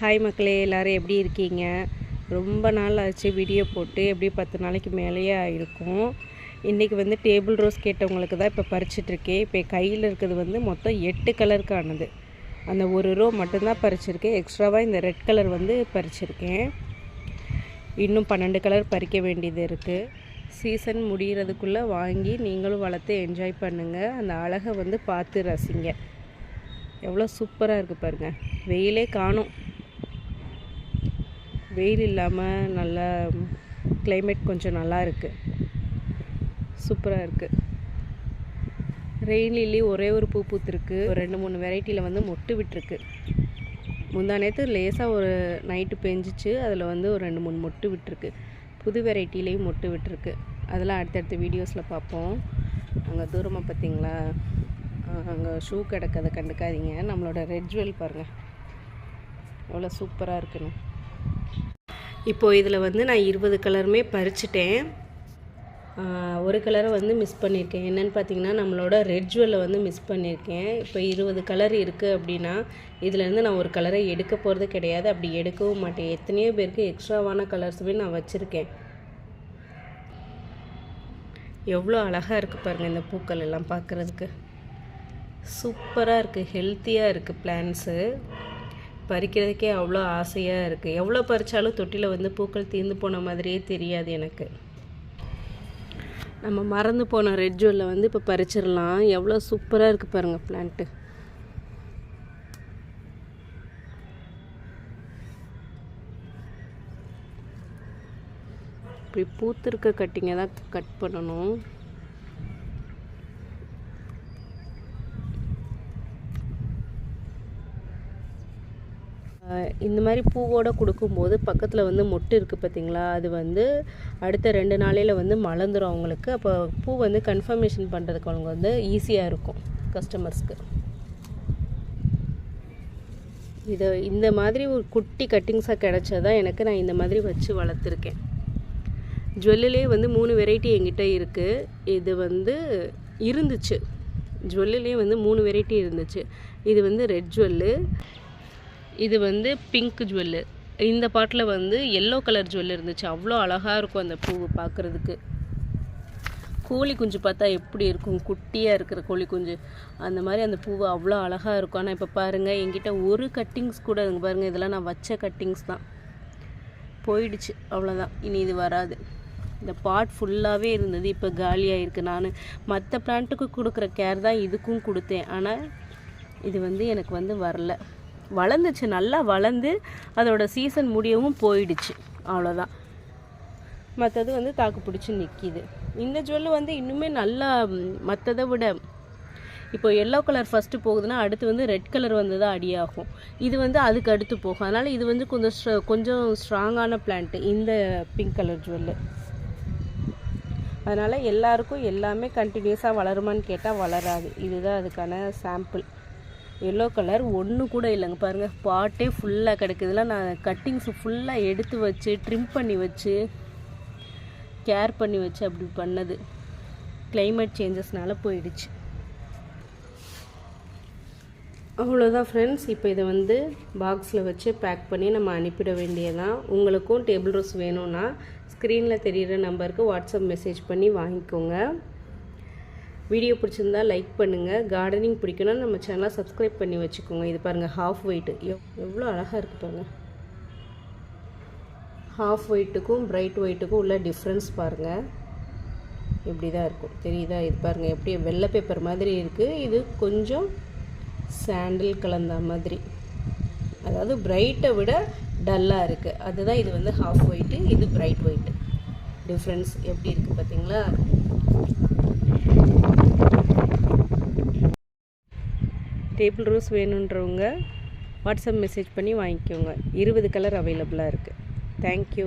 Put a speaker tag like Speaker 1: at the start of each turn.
Speaker 1: Hi மக்களே எல்லோரும் எப்படி இருக்கீங்க? ரொம்ப நாள் ஆச்சு வீடியோ போட்டு எப்படி பத்து நாளைக்கு மேலேயே ஆயிருக்கும். இன்றைக்கி வந்து டேபிள் ரோஸ் கேட்டவங்களுக்கு தான் இப்போ பறிச்சிட்ருக்கேன் இப்போ கையில் இருக்கிறது வந்து மொத்தம் எட்டு கலருக்கானது அந்த ஒரு ரோ மட்டும்தான் பறிச்சிருக்கேன். எக்ஸ்ட்ராவாக இந்த ரெட் கலர் வந்து பறிச்சிருக்கேன். இன்னும் பன்னெண்டு கலர் பறிக்க வேண்டியது இருக்குது சீசன் முடிகிறதுக்குள்ளே வாங்கி நீங்களும் வளர்த்து என்ஜாய் பண்ணுங்கள் அந்த அழகை வந்து பார்த்து ரசிங்க. எவ்வளோ சூப்பராக இருக்குது பாருங்கள் வெயிலே காணும். வெயில் இல்லாமல் நல்லா கிளைமேட் கொஞ்சம் நல்லா இருக்குது சூப்பராக இருக்குது ரெயின் லில்லி ஒரே ஒரு பூ பூத்துருக்கு. ஒரு ரெண்டு மூணு வெரைட்டியில் வந்து மொட்டு விட்டுருக்கு. முந்தா நேற்று லேசாக ஒரு நைட்டு பெஞ்சிச்சு. அதில் வந்து ஒரு ரெண்டு மூணு மொட்டு விட்டுருக்கு. புது வெரைட்டிலேயும் மொட்டு விட்டுருக்கு. அதெல்லாம் அடுத்தடுத்த வீடியோஸில் பார்ப்போம். அங்கே தூரமாக பார்த்தீங்களா அங்கே ஷூ கிடக்கதை கண்டுக்காதீங்க. நம்மளோட ரெட் ஜுவல் பாருங்கள் எவ்வளோ சூப்பராக இருக்குன்னு. இப்போது இதில் வந்து நான் இருபது கலருமே பறிச்சிட்டேன். ஒரு கலரை வந்து மிஸ் பண்ணியிருக்கேன். என்னென்னு பார்த்தீங்கன்னா நம்மளோட ரெட் ஜுவலை வந்து மிஸ் பண்ணியிருக்கேன். இப்போ இருபது கலர் இருக்குது அப்படின்னா இதுலேருந்து நான் ஒரு கலரை எடுக்க போகிறது கிடையாது. அப்படி எடுக்கவும் மாட்டேன். எத்தனையோ பேருக்கு எக்ஸ்ட்ராவான கலர்ஸுமே நான் வச்சுருக்கேன். எவ்வளோ அழகாக இருக்குது பாருங்கள் இந்த பூக்கள் எல்லாம் பார்க்குறதுக்கு. சூப்பராக இருக்குது ஹெல்த்தியாக இருக்குது பிளான்ஸு பறிக்கிறதுக்கே அவ்வளோ ஆசையாக இருக்குது எவ்வளோ பறித்தாலும் தொட்டியில் வந்து பூக்கள் தீர்ந்து போன மாதிரியே தெரியாது எனக்கு. நம்ம மறந்து போன ரெட் ஜுவல்ல வந்து இப்போ பறிச்சிடலாம். எவ்வளோ சூப்பராக இருக்குது பாருங்கள் பிளான்ட்டு இப்படி பூத்திருக்க கட்டிங்க தான் கட் பண்ணணும். இந்த மாதிரி பூவோடு கொடுக்கும்போது பக்கத்தில் வந்து மொட்டு இருக்குது பார்த்திங்களா அது வந்து அடுத்த ரெண்டு நாளையில் வந்து மலர்ந்துடும் அவங்களுக்கு. அப்போ பூ வந்து கன்ஃபர்மேஷன் பண்ணுறதுக்கு அவங்க வந்து ஈஸியாக இருக்கும் கஸ்டமர்ஸ்க்கு இதை இந்த மாதிரி ஒரு குட்டி கட்டிங்ஸாக கிடச்சதான் எனக்கு நான் இந்த மாதிரி வச்சு வளர்த்துருக்கேன். ஜுவல்லிலே வந்து மூணு வெரைட்டி என்கிட்ட இருக்குது இது வந்து இருந்துச்சு. ஜுவல்லிலே வந்து மூணு வெரைட்டி இருந்துச்சு. இது வந்து ரெட் ஜுவல்லு. இது வந்து பிங்க் ஜுவல்லு இந்த பாட்டில் வந்து எல்லோ கலர் ஜுவல் இருந்துச்சு. அவ்வளோ அழகாக இருக்கும் அந்த பூ பார்க்குறதுக்கு கோழி குஞ்சு பார்த்தா எப்படி இருக்கும்? குட்டியாக இருக்கிற கோழி குஞ்சு. அந்த மாதிரி அந்த பூவு அவ்வளோ அழகாக இருக்கும். ஆனால் இப்போ பாருங்கள் என்கிட்ட ஒரு கட்டிங்ஸ் கூட இங்கே பாருங்கள் இதெல்லாம் நான் வச்ச கட்டிங்ஸ் தான். போயிடுச்சு. அவ்வளோதான் இனி இது வராது. இந்த பாட் ஃபுல்லாகவே இருந்தது. இப்போ காலியாக இருக்குது நான் மற்ற பிளான்ட்டுக்கு கொடுக்குற கேர் தான் இதுக்கும் கொடுத்தேன். ஆனால் இது வந்து எனக்கு வந்து வரல. வளர்ந்துச்சு நல்லா வளர்ந்து அதோட சீசன் முடியவும் போயிடுச்சு. அவ்வளோதான் மற்றது வந்து தாக்கு பிடிச்சி நிற்கிது இந்த ஜுவல் வந்து இன்னுமே நல்லா மற்றதை விட இப்போ எல்லோ கலர் ஃபஸ்ட்டு போகுதுன்னா அடுத்து வந்து ரெட் கலர் வந்து தான் அடியாகும். இது வந்து அதுக்கு அடுத்து போகும். அதனால் இது வந்து கொஞ்சம் கொஞ்சம் ஸ்ட்ராங்கான பிளான்ட்டு இந்த பிங்க் கலர் ஜுவல்லு. அதனால் எல்லாருக்கும் எல்லாமே கண்டினியூஸாக வளருமான்னு கேட்டால் வளராது. இதுதான் அதுக்கான சாம்பிள் எல்லோ கலர் ஒன்று கூட இல்லைங்க. பாருங்கள் பாட்டே ஃபுல்லாக கிடக்குதுலாம் நான் கட்டிங்ஸ் ஃபுல்லாக எடுத்து வச்சு ட்ரிம் பண்ணி வச்சு கேர் பண்ணி வச்சு அப்படி பண்ணது. கிளைமேட் சேஞ்சஸ்னால போயிடுச்சு. அவ்வளோதான் ஃப்ரெண்ட்ஸ் இப்போ இதை வந்து பாக்ஸில் வச்சு பேக் பண்ணி நம்ம அனுப்பிட வேண்டியதான் உங்களுக்கும் டேபிள் ரோஸ் வேணும்னா ஸ்க்ரீனில் தெரிகிற நம்பருக்கு வாட்ஸ்அப் மெசேஜ் பண்ணி வாங்கிக்கோங்க. வீடியோ பிடிச்சிருந்தா லைக் பண்ணுங்கள் கார்டனிங் பிடிக்குன்னா நம்ம சேனலை சப்ஸ்கிரைப் பண்ணி வச்சுக்கோங்க. இது பாருங்கள் ஹாஃப் ஒயிட்டு எவ் எவ்வளோ அழகாக இருக்குது பாருங்கள் ஹாஃப் ஒயிட்டுக்கும் பிரைட் ஒயிட்டுக்கும் உள்ள டிஃப்ரென்ஸ் பாருங்கள் இப்படி தான் இருக்கும். தெரியுதா? இது பாருங்கள் எப்படி வெள்ளை பேப்பர் மாதிரி இருக்குது இது கொஞ்சம் சாண்டில் கலந்த மாதிரி. அதாவது பிரைட்டை விட டல்லாக இருக்குது அதுதான் இது வந்து ஹாஃப் ஒயிட்டு இது பிரைட் ஒயிட்டு டிஃப்ரென்ஸ் எப்படி இருக்குது பார்த்தீங்களா டேபிள் ரோஸ் வேணுன்றவங்க வாட்ஸ்அப் மெசேஜ் பண்ணி வாங்கிக்கோங்க. இருபது கலர் அவைலபிளாக இருக்குது தேங்க்யூ